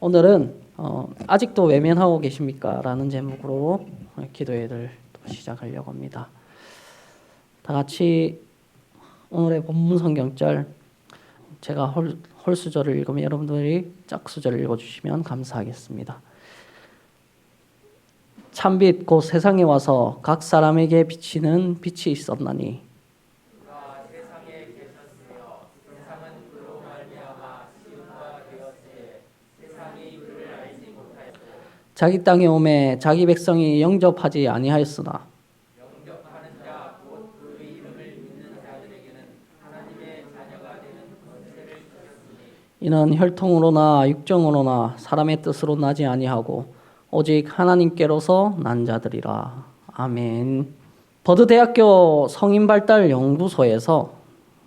오늘은 어, 아직도 외면하고 계십니까? 라는 제목으로 기도회를 또 시작하려고 합니다. 다 같이 오늘의 본문 성경절 제가 홀, 홀 수절을 읽으면 여러분들이 짝 수절을 읽어주시면 감사하겠습니다. 참빛 곧 세상에 와서 각 사람에게 비치는 빛이 있었나니 자기 땅에 오매 자기 백성이 영접하지 아니하였으나 이는 혈통으로나 육정으로나 사람의 뜻으로 나지 아니하고 오직 하나님께로서 난 자들이라. 아멘. 버드 대학교 성인 발달 연구소에서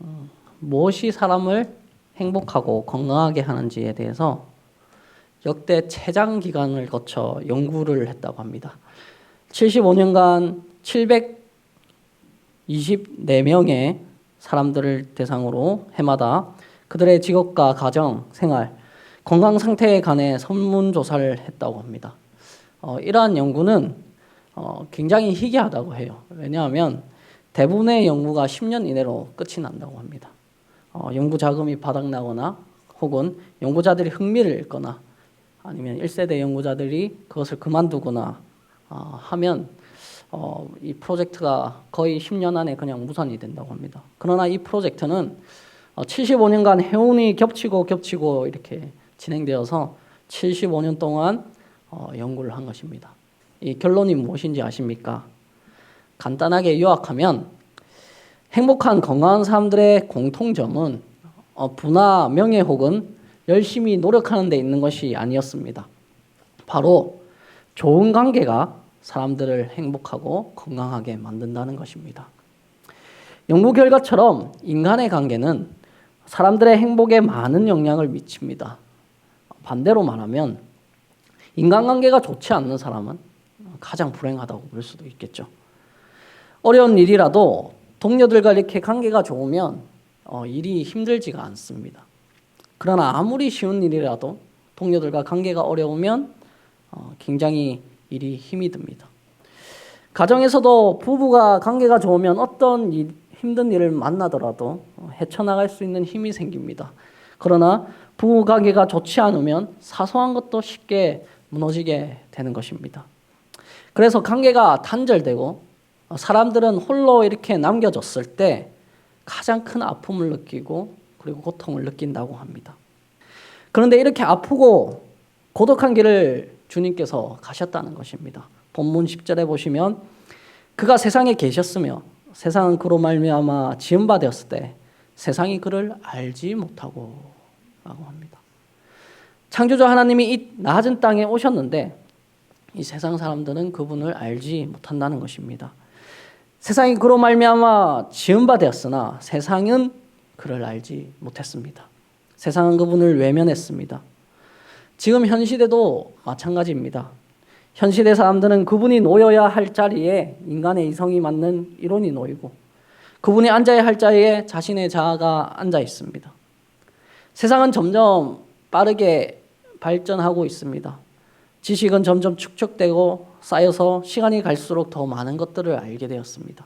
음, 무엇이 사람을 행복하고 건강하게 하는지에 대해서 역대 최장 기간을 거쳐 연구를 했다고 합니다. 75년간 724명의 사람들을 대상으로 해마다 그들의 직업과 가정, 생활, 건강 상태에 관해 설문조사를 했다고 합니다. 어, 이러한 연구는 어, 굉장히 희귀하다고 해요. 왜냐하면 대부분의 연구가 10년 이내로 끝이 난다고 합니다. 어, 연구 자금이 바닥나거나 혹은 연구자들이 흥미를 잃거나 아니면 1세대 연구자들이 그것을 그만두거나 어, 하면 어, 이 프로젝트가 거의 10년 안에 그냥 무산이 된다고 합니다. 그러나 이 프로젝트는 어, 75년간 해운이 겹치고 겹치고 이렇게 진행되어서 75년 동안 어, 연구를 한 것입니다. 이 결론이 무엇인지 아십니까? 간단하게 요약하면 행복한 건강한 사람들의 공통점은 어, 부나 명예 혹은 열심히 노력하는 데 있는 것이 아니었습니다. 바로 좋은 관계가 사람들을 행복하고 건강하게 만든다는 것입니다. 연구 결과처럼 인간의 관계는 사람들의 행복에 많은 영향을 미칩니다. 반대로 말하면 인간관계가 좋지 않는 사람은 가장 불행하다고 볼 수도 있겠죠. 어려운 일이라도 동료들과 이렇게 관계가 좋으면 어, 일이 힘들지가 않습니다. 그러나 아무리 쉬운 일이라도 동료들과 관계가 어려우면 어, 굉장히 일이 힘이 듭니다. 가정에서도 부부가 관계가 좋으면 어떤 일, 힘든 일을 만나더라도 헤쳐나갈 수 있는 힘이 생깁니다. 그러나 부부 관계가 좋지 않으면 사소한 것도 쉽게 무너지게 되는 것입니다. 그래서 관계가 단절되고 사람들은 홀로 이렇게 남겨졌을 때 가장 큰 아픔을 느끼고 그리고 고통을 느낀다고 합니다. 그런데 이렇게 아프고 고독한 길을 주님께서 가셨다는 것입니다. 본문 10절에 보시면 그가 세상에 계셨으며 세상은 그로 말미암아 지은 바 되었을 때 세상이 그를 알지 못하고 라고 합니다. 창조주 하나님이 이 낮은 땅에 오셨는데 이 세상 사람들은 그분을 알지 못한다는 것입니다. 세상이 그로 말미암아 지은 바 되었으나 세상은 그를 알지 못했습니다. 세상은 그분을 외면했습니다. 지금 현 시대도 마찬가지입니다. 현 시대 사람들은 그분이 놓여야 할 자리에 인간의 이성이 맞는 이론이 놓이고 그분이 앉아야 할 자리에 자신의 자아가 앉아 있습니다. 세상은 점점 빠르게 발전하고 있습니다. 지식은 점점 축적되고 쌓여서 시간이 갈수록 더 많은 것들을 알게 되었습니다.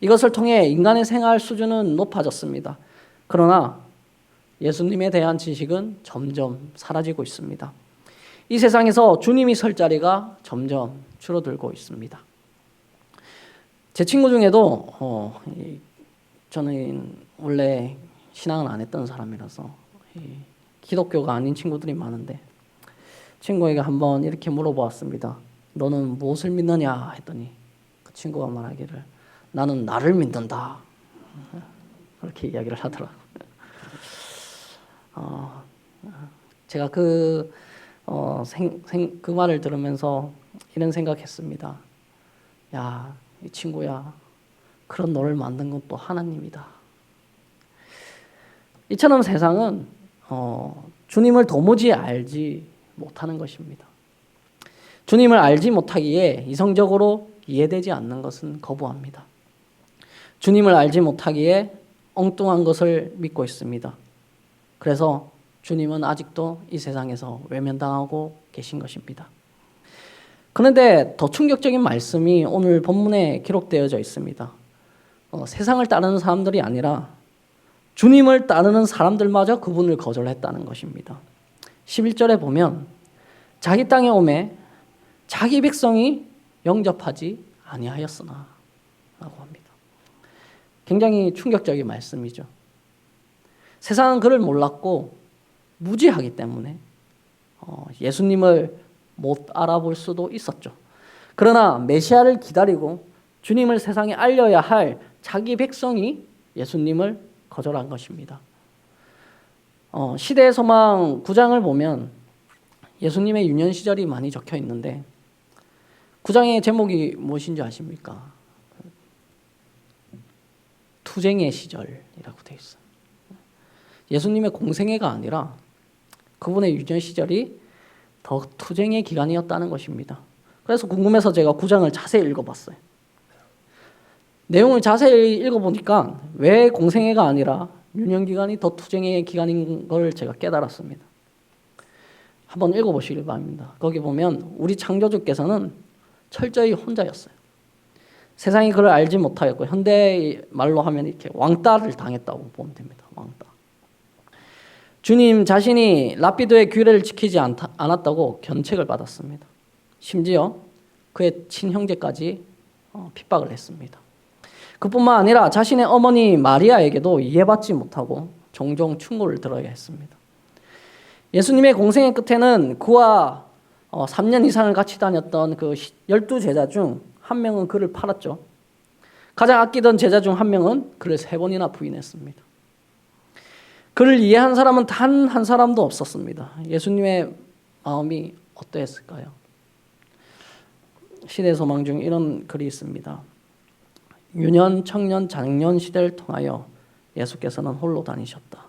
이것을 통해 인간의 생활 수준은 높아졌습니다. 그러나 예수님에 대한 지식은 점점 사라지고 있습니다. 이 세상에서 주님이 설 자리가 점점 줄어들고 있습니다. 제 친구 중에도 어, 저는 원래 신앙을 안 했던 사람이라서 기독교가 아닌 친구들이 많은데 친구에게 한번 이렇게 물어보았습니다. 너는 무엇을 믿느냐 했더니 그 친구가 말하기를 나는 나를 믿는다. 그렇게 이야기를 하더라고요. 어, 제가 그, 어, 생, 생, 그 말을 들으면서 이런 생각했습니다. 야, 이 친구야, 그런 너를 만든 건 또 하나님이다. 이처럼 세상은 어, 주님을 도무지 알지 못하는 것입니다. 주님을 알지 못하기에 이성적으로 이해되지 않는 것은 거부합니다. 주님을 알지 못하기에 엉뚱한 것을 믿고 있습니다. 그래서 주님은 아직도 이 세상에서 외면당하고 계신 것입니다. 그런데 더 충격적인 말씀이 오늘 본문에 기록되어져 있습니다. 어, 세상을 따르는 사람들이 아니라 주님을 따르는 사람들마저 그분을 거절했다는 것입니다. 11절에 보면 자기 땅에 오매 자기 백성이 영접하지 아니하였으나 라고 합니다. 굉장히 충격적인 말씀이죠. 세상은 그를 몰랐고 무지하기 때문에 어, 예수님을 못 알아볼 수도 있었죠. 그러나 메시아를 기다리고 주님을 세상에 알려야 할 자기 백성이 예수님을 거절한 것입니다. 어, 시대의 소망 9장을 보면 예수님의 유년 시절이 많이 적혀 있는데 9장의 제목이 무엇인지 아십니까? 투쟁의 시절이라고 되어 있어요. 예수님의 공생애가 아니라 그분의 유년 시절이 더 투쟁의 기간이었다는 것입니다. 그래서 궁금해서 제가 9장을 자세히 읽어봤어요. 내용을 자세히 읽어보니까 왜 공생애가 아니라 유년 기간이 더 투쟁의 기간인 걸 제가 깨달았습니다. 한번 읽어보시길 바랍니다. 거기 보면 우리 창조주께서는 철저히 혼자였어요. 세상이 그를 알지 못하였고 현대 말로 하면 이렇게 왕따를 당했다고 보면 됩니다. 왕따. 주님 자신이 라피도의 규례를 지키지 않다, 않았다고 견책을 받았습니다. 심지어 그의 친형제까지 어, 핍박을 했습니다. 그뿐만 아니라 자신의 어머니 마리아에게도 이해받지 못하고 종종 충고를 들어야 했습니다. 예수님의 공생의 끝에는 그와 3년 어, 이상을 같이 다녔던 그 12제자 중 한 명은 그를 팔았죠. 가장 아끼던 제자 중 한 명은 그를 세 번이나 부인했습니다. 그를 이해한 사람은 단 한 사람도 없었습니다. 예수님의 마음이 어떠했을까요? 시대 소망 중 이런 글이 있습니다. 유년, 청년, 장년 시대를 통하여 예수께서는 홀로 다니셨다.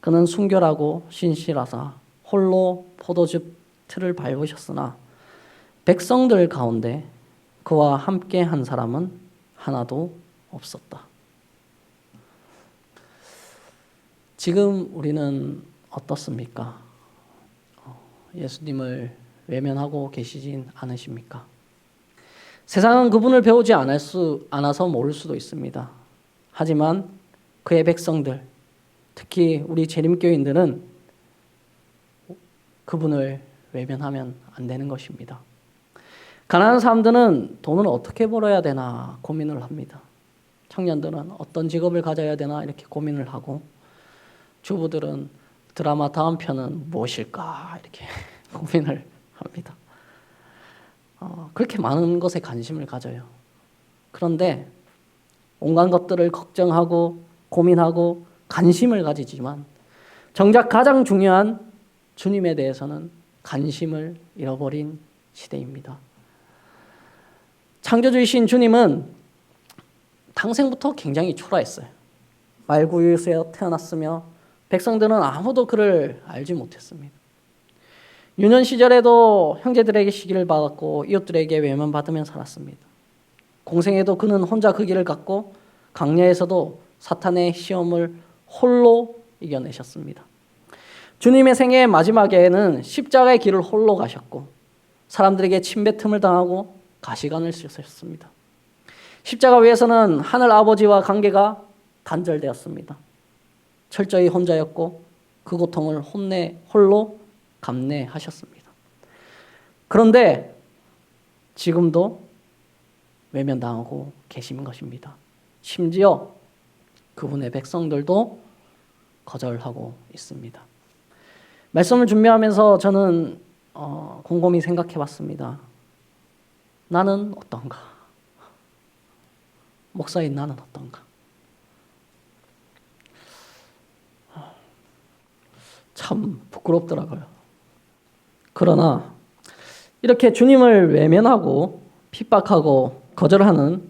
그는 순결하고 신실하사 홀로 포도즙 틀을 밟으셨으나 백성들 가운데 그와 함께 한 사람은 하나도 없었다. 지금 우리는 어떻습니까? 어, 예수님을 외면하고 계시진 않으십니까? 세상은 그분을 배우지 않을 수, 않아서 모를 수도 있습니다. 하지만 그의 백성들, 특히 우리 재림교인들은 그분을 외면하면 안 되는 것입니다. 가난한 사람들은 돈을 어떻게 벌어야 되나 고민을 합니다. 청년들은 어떤 직업을 가져야 되나 이렇게 고민을 하고 주부들은 드라마 다음 편은 무엇일까 이렇게 고민을 합니다. 어, 그렇게 많은 것에 관심을 가져요. 그런데 온갖 것들을 걱정하고 고민하고 관심을 가지지만 정작 가장 중요한 주님에 대해서는 관심을 잃어버린 시대입니다. 창조주이신 주님은 당생부터 굉장히 초라했어요. 말구유에서 태어났으며 백성들은 아무도 그를 알지 못했습니다. 유년 시절에도 형제들에게 시기를 받았고 이웃들에게 외면받으며 살았습니다. 공생에도 그는 혼자 그 길을 갔고 강야에서도 사탄의 시험을 홀로 이겨내셨습니다. 주님의 생애 마지막에는 십자가의 길을 홀로 가셨고 사람들에게 침뱉음을 당하고 가시관을 쓰셨습니다. 십자가 위에서는 하늘 아버지와 관계가 단절되었습니다. 철저히 혼자였고 그 고통을 혼내 홀로 감내하셨습니다. 그런데 지금도 외면당하고 계신 것입니다. 심지어 그분의 백성들도 거절하고 있습니다. 말씀을 준비하면서 저는 어, 곰곰이 생각해 봤습니다. 나는 어떤가? 목사인 나는 어떤가? 참 부끄럽더라고요. 그러나 이렇게 주님을 외면하고 핍박하고 거절하는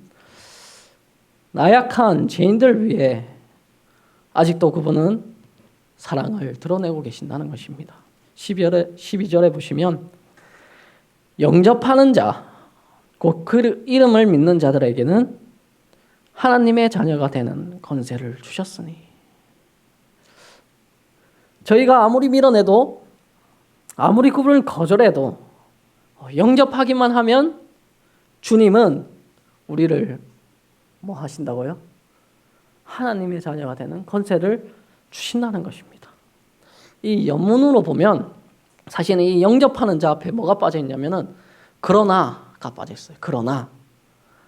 나약한 죄인들 위해 아직도 그분은 사랑을 드러내고 계신다는 것입니다. 12절에, 12절에 보시면 영접하는 자, 곧그 이름을 믿는 자들에게는 하나님의 자녀가 되는 권세를 주셨으니 저희가 아무리 밀어내도 아무리 그분을 거절해도 어, 영접하기만 하면 주님은 우리를 뭐 하신다고요? 하나님의 자녀가 되는 권세를 주신다는 것입니다. 이 연문으로 보면 사실은 이 영접하는 자 앞에 뭐가 빠져 있냐면은 그러나 가 빠져 있어요. 그러나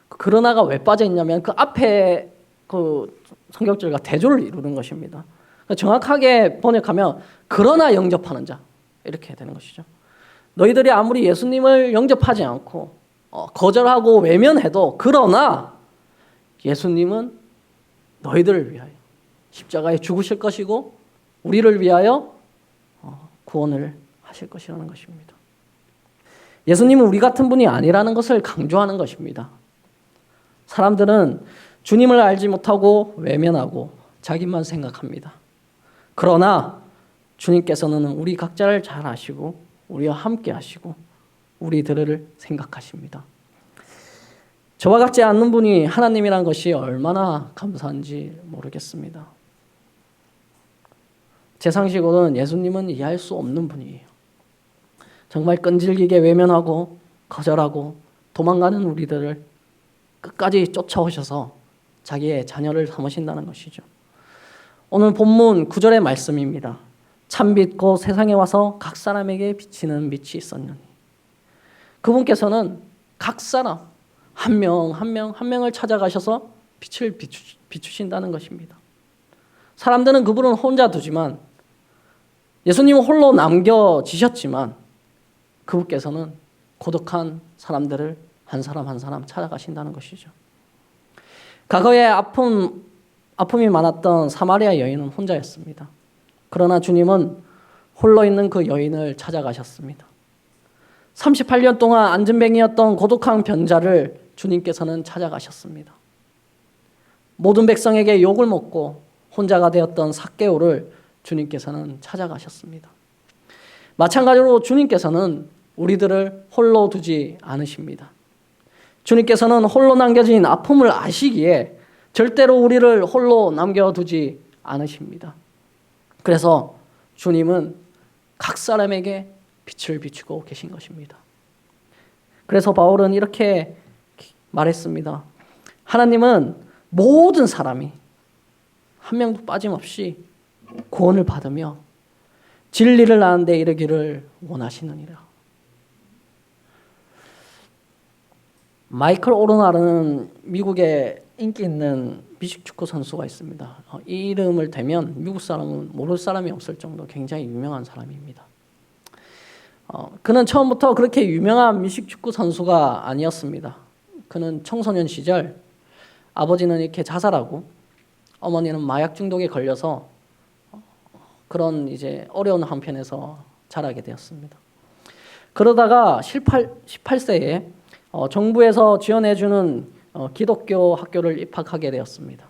그 그러나가 왜 빠져 있냐면 그 앞에 그 성격절과 대조를 이루는 것입니다. 그러니까 정확하게 번역하면 그러나 영접하는 자 이렇게 되는 것이죠. 너희들이 아무리 예수님을 영접하지 않고 어, 거절하고 외면해도 그러나 예수님은 너희들을 위하여 십자가에 죽으실 것이고 우리를 위하여 어, 구원을 하실 것이라는 것입니다. 예수님은 우리 같은 분이 아니라는 것을 강조하는 것입니다. 사람들은 주님을 알지 못하고 외면하고 자기만 생각합니다. 그러나 주님께서는 우리 각자를 잘 아시고 우리와 함께 하시고 우리들을 생각하십니다. 저와 같지 않는 분이 하나님이란 것이 얼마나 감사한지 모르겠습니다. 제 상식으로는 예수님은 이해할 수 없는 분이에요. 정말 끈질기게 외면하고 거절하고 도망가는 우리들을 끝까지 쫓아오셔서 자기의 자녀를 삼으신다는 것이죠. 오늘 본문 9절의 말씀입니다. 참 빛고 세상에 와서 각 사람에게 비치는 빛이 있었느니. 그분께서는 각 사람 한 명 한 명한 명을 찾아가셔서 빛을 비추, 비추신다는 것입니다. 사람들은 그분을 혼자 두지만 예수님은 홀로 남겨지셨지만 그분께서는 고독한 사람들을 한 사람 한 사람 찾아가신다는 것이죠. 과거에 아픔 아픔이 많았던 사마리아 여인은 혼자였습니다. 그러나 주님은 홀로 있는 그 여인을 찾아가셨습니다. 38년 동안 안전뱅이였던 고독한 변자를 주님께서는 찾아가셨습니다. 모든 백성에게 욕을 먹고 혼자가 되었던 사개오를 주님께서는 찾아가셨습니다. 마찬가지로 주님께서는 우리들을 홀로 두지 않으십니다. 주님께서는 홀로 남겨진 아픔을 아시기에 절대로 우리를 홀로 남겨두지 않으십니다. 그래서 주님은 각 사람에게 빛을 비추고 계신 것입니다. 그래서 바울은 이렇게 말했습니다. 하나님은 모든 사람이 한 명도 빠짐없이 구원을 받으며 진리를 아는 데 이르기를 원하시느니라. 마이클 오르나르는 미국의 인기 있는 미식 축구 선수가 있습니다. 어, 이 이름을 대면 미국 사람은 모를 사람이 없을 정도 굉장히 유명한 사람입니다. 어, 그는 처음부터 그렇게 유명한 미식 축구 선수가 아니었습니다. 그는 청소년 시절 아버지는 이렇게 자살하고 어머니는 마약 중독에 걸려서 그런 이제 어려운 한편에서 자라게 되었습니다. 그러다가 18, 18세에 어, 정부에서 지원해주는 어, 기독교 학교를 입학하게 되었습니다.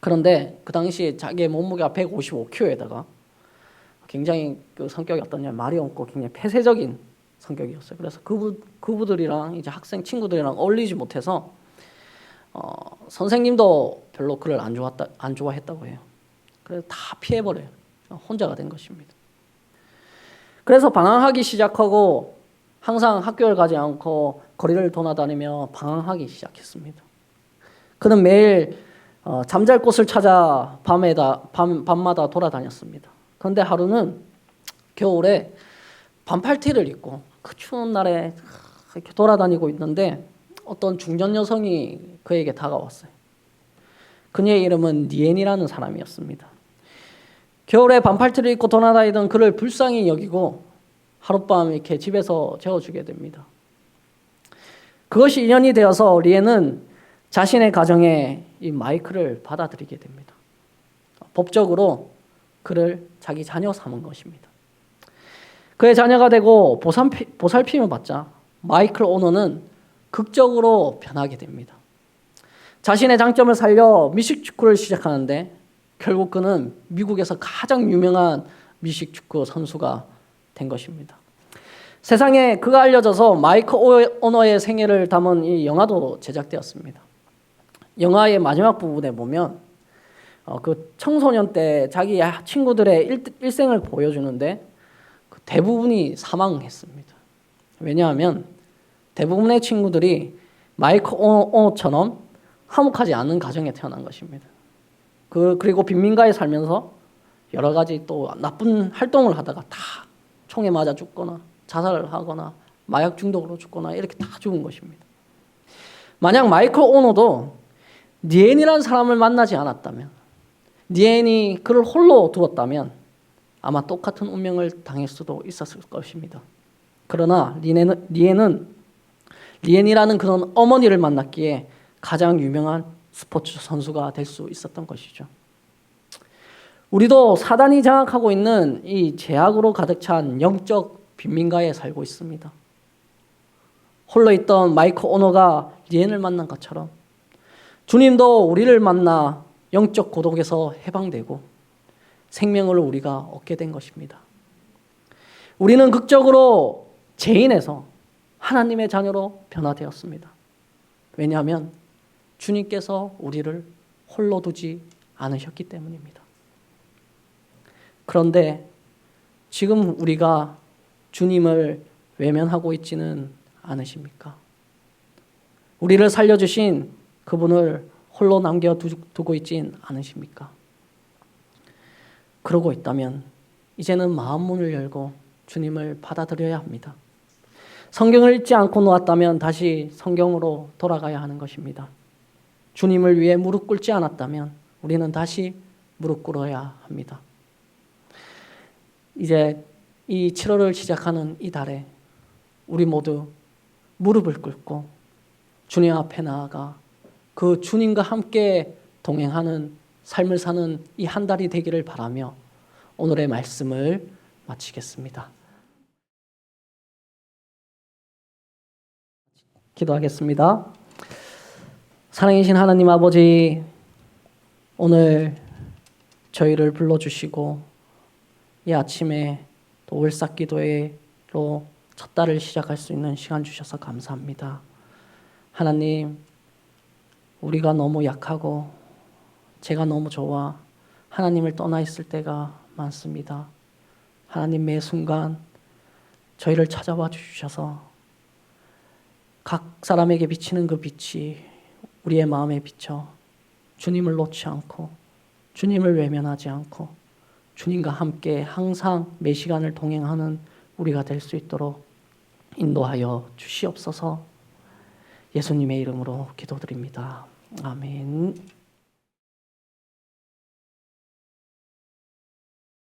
그런데 그 당시 자기의 몸무게가 155kg에다가 굉장히 그 성격이 어떠냐 말이 없고 굉장히 폐쇄적인 성격이었어요. 그래서 그부 그부들이랑 이제 학생 친구들이랑 어울리지 못해서 어, 선생님도 별로 그를 안 좋았다 안 좋아했다고 해요. 그래서 다 피해 버려요. 혼자가 된 것입니다. 그래서 방황하기 시작하고 항상 학교를 가지 않고 거리를 돌아다니며 방황하기 시작했습니다. 그는 매일 어, 잠잘 곳을 찾아 밤에다 밤, 밤마다 돌아다녔습니다. 그런데 하루는 겨울에 반팔티를 입고 그 추운 날에 이렇게 돌아다니고 있는데 어떤 중년 여성이 그에게 다가왔어요. 그녀의 이름은 니엔이라는 사람이었습니다. 겨울에 반팔티를 입고 돌아다니던 그를 불쌍히 여기고 하룻밤 이렇게 집에서 재워주게 됩니다. 그것이 인연이 되어서 리에는 자신의 가정에 이 마이크를 받아들이게 됩니다. 법적으로 그를 자기 자녀 삼은 것입니다. 그의 자녀가 되고 보살피, 보살핌을 받자 마이클 오너는 극적으로 변하게 됩니다. 자신의 장점을 살려 미식 축구를 시작하는데 결국 그는 미국에서 가장 유명한 미식 축구 선수가 된 것입니다. 세상에 그가 알려져서 마이크 오너의 생애를 담은 이 영화도 제작되었습니다. 영화의 마지막 부분에 보면 어, 그 청소년 때 자기 친구들의 일, 일생을 보여주는데 그 대부분이 사망했습니다. 왜냐하면 대부분의 친구들이 마이크 오노처럼 화목하지 않은 가정에 태어난 것입니다. 그 그리고 빈민가에 살면서 여러 가지 또 나쁜 활동을 하다가 다 총에 맞아 죽거나 자살을 하거나 마약 중독으로 죽거나 이렇게 다 죽은 것입니다. 만약 마이클 오노도 니엔이라는 사람을 만나지 않았다면 니엔이 그를 홀로 두었다면 아마 똑같은 운명을 당할 수도 있었을 것입니다. 그러나 리엔은, 리엔은 리엔이라는 그런 어머니를 만났기에 가장 유명한 스포츠 선수가 될 수 있었던 것이죠. 우리도 사단이 장악하고 있는 이 제약으로 가득 찬 영적 빈민가에 살고 있습니다. 홀로 있던 마이크 오너가 리엔을 만난 것처럼 주님도 우리를 만나 영적 고독에서 해방되고 생명을 우리가 얻게 된 것입니다. 우리는 극적으로 죄인에서 하나님의 자녀로 변화되었습니다. 왜냐하면 주님께서 우리를 홀로 두지 않으셨기 때문입니다. 그런데 지금 우리가 주님을 외면하고 있지는 않으십니까? 우리를 살려주신 그분을 홀로 남겨두고 있진 않으십니까? 그러고 있다면 이제는 마음 문을 열고 주님을 받아들여야 합니다. 성경을 읽지 않고 놓았다면 다시 성경으로 돌아가야 하는 것입니다. 주님을 위해 무릎 꿇지 않았다면 우리는 다시 무릎 꿇어야 합니다. 이제 이 7월을 시작하는 이 달에 우리 모두 무릎을 꿇고 주님 앞에 나아가 그 주님과 함께 동행하는 삶을 사는 이 한 달이 되기를 바라며 오늘의 말씀을 마치겠습니다. 기도하겠습니다. 사랑이신 하나님 아버지, 오늘 저희를 불러주시고 이 아침에 또 월삭 기도회로 첫 달을 시작할 수 있는 시간 주셔서 감사합니다. 하나님, 우리가 너무 약하고 제가 너무 좋아 하나님을 떠나 있을 때가 많습니다. 하나님 매 순간 저희를 찾아와 주셔서 각 사람에게 비치는 그 빛이 우리의 마음에 비쳐 주님을 놓지 않고 주님을 외면하지 않고 주님과 함께 항상 매 시간을 동행하는 우리가 될 수 있도록 인도하여 주시옵소서 예수님의 이름으로 기도드립니다. 아멘.